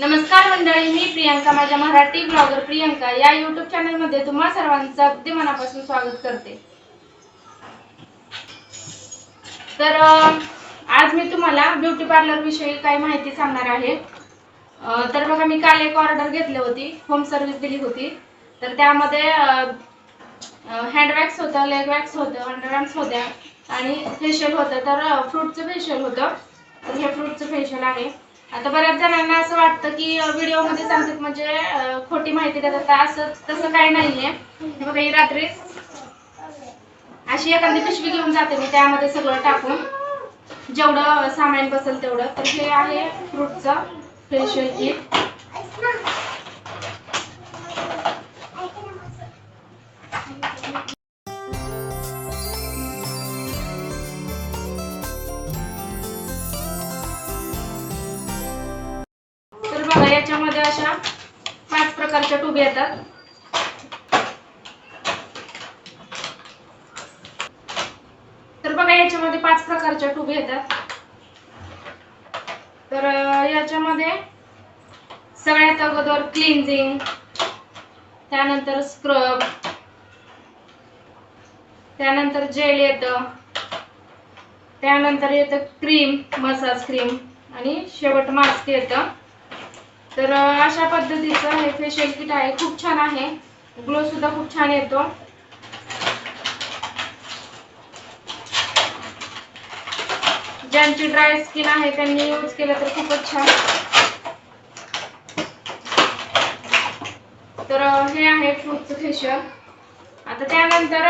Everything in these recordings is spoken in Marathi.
नमस्कार मंडळी मी प्रियांका माझ्या मराठी ब्लॉगर प्रियंका. या युट्यूब चॅनलमध्ये तुम्हा सर्वांचं अगदी मनापासून स्वागत करते. तर आज मी तुम्हाला ब्युटी पार्लर विषयी काही माहिती सांगणार आहे. तर बघा मी काल एक ऑर्डर घेतली होती होम सर्व्हिस दिली होती. तर त्यामध्ये हँड वॅक्स होतं लेग वॅक्स होतं अंडरवॅक्स होत्या आणि फेशियल होतं. तर फ्रूटचं फेशियल होतं. तर हे फ्रूटचं फेशियल आहे. आता बऱ्याच जणांना असं वाटतं की व्हिडिओमध्ये सांगतात म्हणजे खोटी माहिती देतात. तर असं तसं काही नाहीये. बघा ही रात्री अशी एखादी पिशवी घेऊन जाते मी त्यामध्ये सगळं टाकून. जेवढं सामान बसेल तेवढं. तर हे आहे फ्रूटचं फेशियल किट याच्यामध्ये अशा पाच प्रकारच्या ट्यूब येतात. तर बघा याच्यामध्ये पाच प्रकारच्या ट्यूब येतात. तर याच्यामध्ये सगळ्यात अगोदर क्लिन्झिंग त्यानंतर स्क्रब त्यानंतर जेल येतं त्यानंतर येतं क्रीम मसाज क्रीम आणि शेवट मास्क येतं. तर अशा पद्धतीचं हे फेशियल किट आहे. खूप छान आहे. ग्लो सुद्धा खूप छान येतो. ज्यांची ड्राय स्किन आहे त्यांनी यूज केलं तर खूपच छान. तर हे आहे फ्रूटचं फेशियल आता त्यानंतर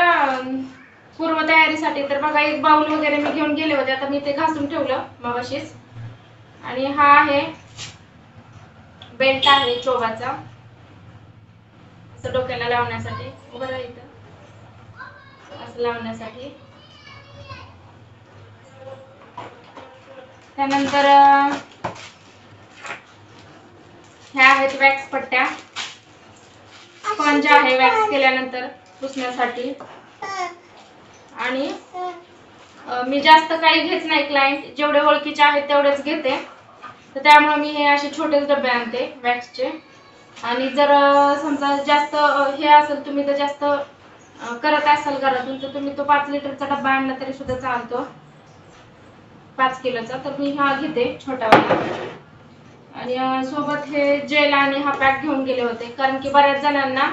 पूर्व पूर्वतयारीसाठी तर बघा एक बाउल वगैरे मी घेऊन गेले होते. आता मी ते घासून ठेवलं मगाशीच. आणि हा आहे बेल्ट आहे चोबाचा असं डोक्याला लावण्यासाठी. बरं इथं. असं लावण्यासाठी. त्यानंतर ह्या आहेत वॅक्स पट्ट्या. स्पंज आहे वॅक्स केल्यानंतर पुसण्यासाठी. आणि मी जास्त काही घेत नाही क्लायंट जेवढे ओळखीचे आहेत तेवढेच घेते. तर त्यामुळे मी हे असे छोटेच डबे आणते वॅक्सचे. आणि जर समजा जास्त हे असेल तुम्ही तर जास्त करत असाल घरातून तर तुम्ही तो पाच लिटरचा डबा आणला तरी सुद्धा चालतो. पाच किलोचा तर मी हा घेते छोटावाला. आणि सोबत हे जेल आणि हा पॅक घेऊन गेले होते. कारण की बऱ्याच जणांना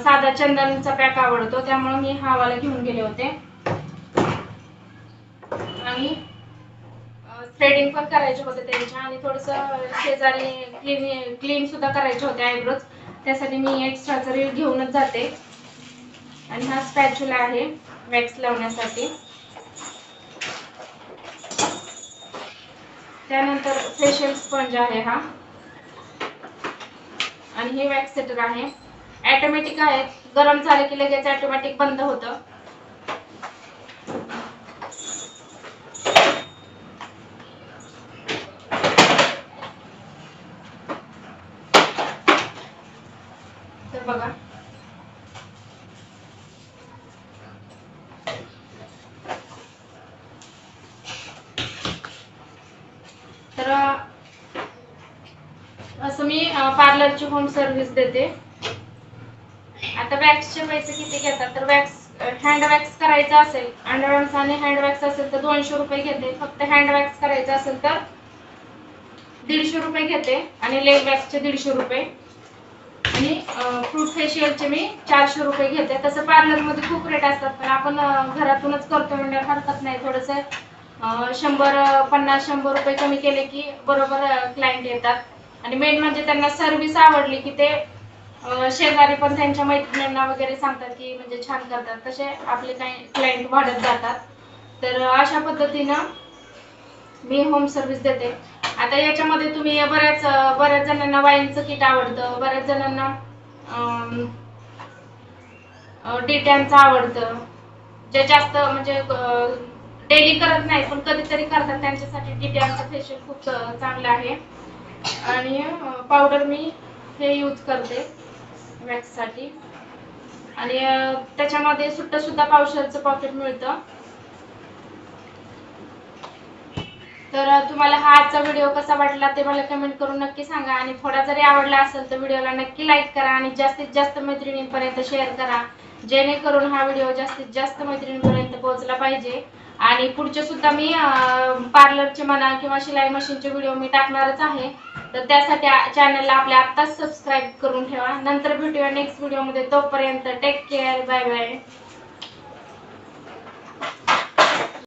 साधा चंदनचा पॅक आवडतो त्यामुळे मी हा वाला घेऊन गेले होते. आणि थ्रेडिंग पण करायचे होते त्यांच्या आणि थोडस शेजारी क्लीन क्लीन सुद्धा करायचे होते आयब्रोज त्यासाठी मी एक्स्ट्रा जरी घेऊनच जाते. आणि हा स्पॅच्युला आहे वॅक्स लावण्यासाठी. त्यानंतर फेशियल स्पंज आहे हा. आणि हे वॅक्स सेटर आहे. ॲटोमॅटिक आहे. गरम झाले की लगेच ऑटोमॅटिक बंद होतं. तर बघा. तर असं मी पार्लरची होम सर्व्हिस देते. आता वॅक्सचे पैसे किती घेतात? तर वॅक्स हँड वॅक्स करायचा असेल अंडरवॅक्स आणि हँड वॅक्स असेल तर दोनशे रुपये घेते. फक्त हँड वॅक्स करायचं असेल तर दीडशे रुपये घेते आणि लेग वॅक्सचे दीडशे रुपये. आणि फेशियलचे मी चारशे रुपये घेते. तसं पार्लरमध्ये खूप रेट असतात पण आपण घरातूनच करतो म्हणजे हरकत नाही. थोडंसं शंभर पन्नास शंभर रुपये कमी केले की बरोबर क्लायंट येतात. आणि मेन म्हणजे त्यांना सर्व्हिस आवडली की ते शेजारी पण त्यांच्या मैत्रिणींना वगैरे सांगतात की म्हणजे छान करतात. तसे आपले काही क्लायंट वाढत जातात. तर अशा पद्धतीनं मी होम सर्व्हिस देते. आता याच्यामध्ये तुम्ही बऱ्याच बऱ्याच जणांना वाईनचं किट आवडतं. बऱ्याच जणांना डेट्यांचं आवडतं. जे जास्त म्हणजे डेली करत नाही पण कधीतरी करतात. त्यांच्यासाठी डिटॅनचं फेशियल खूप चांगलं आहे. आणि पावडर मी हे यूज करते वॅक्ससाठी आणि त्याच्यामध्ये सुट्टा सुद्धा पावशरचं पॉकेट मिळतं. तर तुम्हाला हा आजचा व्हिडिओ कसा वाटला ते मला कमेंट करून नक्की सांगा. आणि थोडा जरी आवडला असेल तर व्हिडिओला नक्की लाईक करा आणि जास्तीत जास्त मैत्रिणींपर्यंत शेअर करा. जेणेकरून हा व्हिडिओ जास्तीत जास्त मैत्रिणींपर्यंत पोहोचला पाहिजे. आणि पुढचे सुद्धा मी पार्लरचे म्हणा किंवा शिलाई मशीनचे व्हिडिओ मी टाकणारच आहे. तर त्यासाठी चॅनलला आपल्या आत्ताच सबस्क्राईब करून ठेवा. नंतर भेटूया नेक्स्ट व्हिडिओमध्ये तोपर्यंत टेक केअर बाय बाय